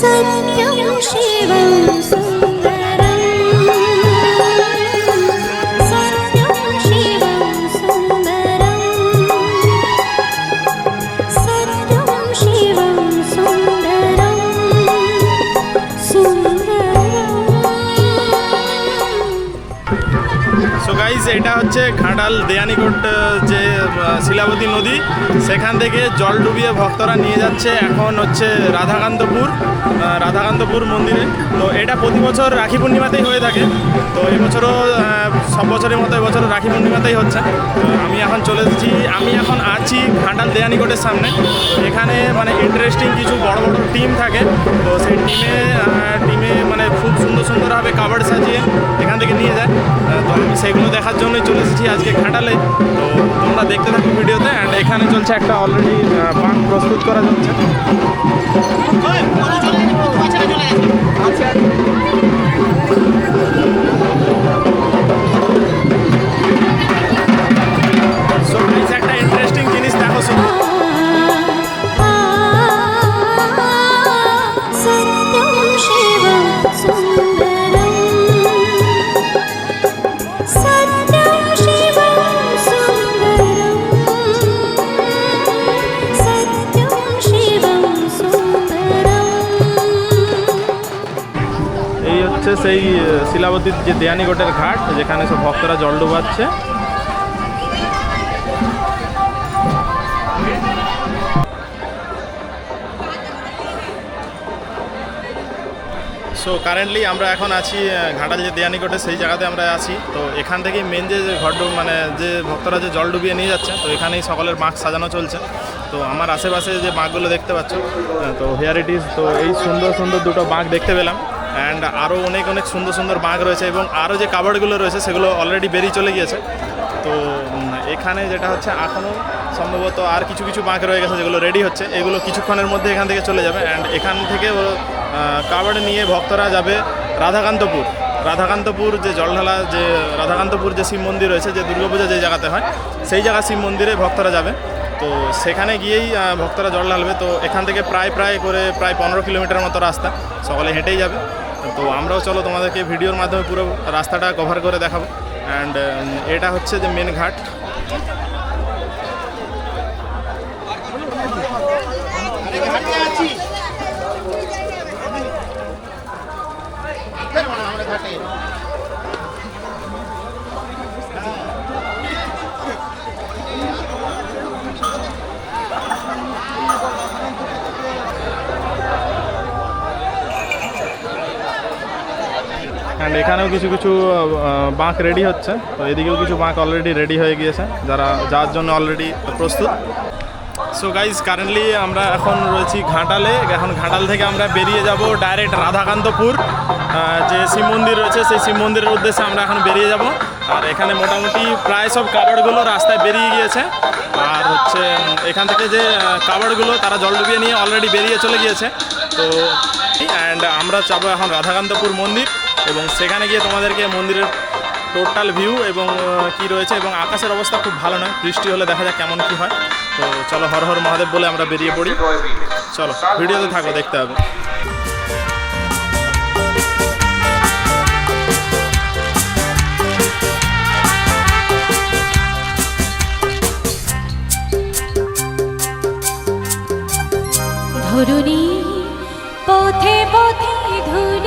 三料事与愿 guys এটা হচ্ছে ঘাটাল দেয়ানিকোট যে শিলাবতী নদী। সেখান থেকে জল ডুবিয়ে ভক্তরা নিয়ে যাচ্ছে এখন হচ্ছে রাধাকান্তপুর রাধাকান্তপুর মন্দিরে। তো এটা প্রতি বছর রাখি পূর্ণিমাতেই হয়ে থাকে। তো এবছরও সব বছরের মতো এবছরও রাখি পূর্ণিমাতেই হচ্ছে। আমি এখন চলে এসেছি। আমি এখন আছি ঘাটাল দেয়ানিকোটের সামনে। এখানে মানে ইন্টারেস্টিং কিছু বড় বড় টিম থাকে। তো সেই টিমে টিমে মানে খুব সুন্দর সুন্দরভাবে কাবাড সাজিয়ে এখান থেকে নিয়ে যায়। তো আমি সেগুলো দেখার জন্যই চলে এসেছি আজকে খাটালে তো তোমরা দেখতে থাকো ভিডিওতে অ্যান্ড এখানে চলছে একটা অলরেডি পান প্রস্তুত করা যাচ্ছে। একটা ইন্টারেস্টিং জিনিস দেখো হচ্ছে সেই শিলাবতীর যে দেয়ানিগোটের ঘাট, যেখানে সব ভক্তরা জল ডুবাচ্ছে। সো কারেন্টলি আমরা এখন আছি ঘাটাল যে দেয়ানিকোটে সেই জায়গাতে আমরা আছি। তো এখান থেকেই মেন যে ঘর মানে যে ভক্তরা যে জল ডুবিয়ে নিয়ে যাচ্ছে, তো এখানেই সকলের বাঁক সাজানো চলছে। তো আমার আশেপাশে যে বাঁকগুলো দেখতে পাচ্ছ তো হেয়ার ইট ইজ তো এই সুন্দর সুন্দর দুটো বাঁক দেখতে পেলাম। অ্যান্ড আরও অনেক অনেক সুন্দর সুন্দর বাঁক রয়েছে এবং আরও যে কাবাডগুলো রয়েছে সেগুলো অলরেডি বেরিয়ে চলে গিয়েছে। তো এখানে যেটা হচ্ছে এখনও সম্ভবত আর কিছু কিছু বাঁক রয়ে গেছে যেগুলো রেডি হচ্ছে। এগুলো কিছুক্ষণের মধ্যে এখান থেকে চলে যাবে। অ্যান্ড এখান থেকে আহ, নিয়ে ভক্তরা যাবে রাধাকান্তপুর। রাধাকান্তপুর যে জলঢালা যে রাধাকান্তপুর যে শিব মন্দির রয়েছে যে দুর্গাপূজা যে জায়গাতে হয় সেই জায়গা শিব মন্দিরে ভক্তরা যাবে। তো সেখানে গিয়েই ভক্তরা জল ঢালবে। তো এখান থেকে প্রায় প্রায় করে প্রায় পনেরো কিলোমিটার মতো রাস্তা। সকলে হেঁটেই যাবে। তো আমরাও চলো তোমাদেরকে ভিডিওর মাধ্যমে পুরো রাস্তাটা কভার করে দেখাবো। অ্যান্ড এটা হচ্ছে যে মেন ঘাট। অ্যান্ড এখানেও কিছু কিছু বাঁক রেডি হচ্ছে। তো এদিকেও কিছু বাঁক অলরেডি রেডি হয়ে গিয়েছে। যারা যাওয়ার জন্য অলরেডি প্রস্তুত। সো গাইজ কারেন্টলি আমরা এখন রয়েছি ঘাটালে। এখন ঘাটাল থেকে আমরা বেরিয়ে যাব ডাইরেক্ট রাধাকান্তপুর। যে শিব মন্দির রয়েছে, সেই শিব মন্দিরের উদ্দেশ্যে আমরা এখন বেরিয়ে যাব। আর এখানে মোটামুটি প্রায় সব কাবাড়গুলো রাস্তায় বেরিয়ে গিয়েছে। আর হচ্ছে এখান থেকে যে কাবাড়গুলো তারা জল ডুবিয়ে নিয়ে অলরেডি বেরিয়ে চলে গিয়েছে। তো অ্যান্ড আমরা যাব এখন রাধাকান্তপুর মন্দির এবং সেখানে গিয়ে তোমাদেরকে মন্দিরের টোটাল ভিউ এবং কি রয়েছে এবং আকাশের অবস্থা খুব ভালো নয়। বৃষ্টি হলে দেখা যাক কেমন কি হয়। তো চলো হর হর মহাদেব বলে আমরা বেরিয়ে পড়ি। চলো, ভিডিওতে থাকো, দেখতে হবে। ধরুনি পথে পথে ধুলি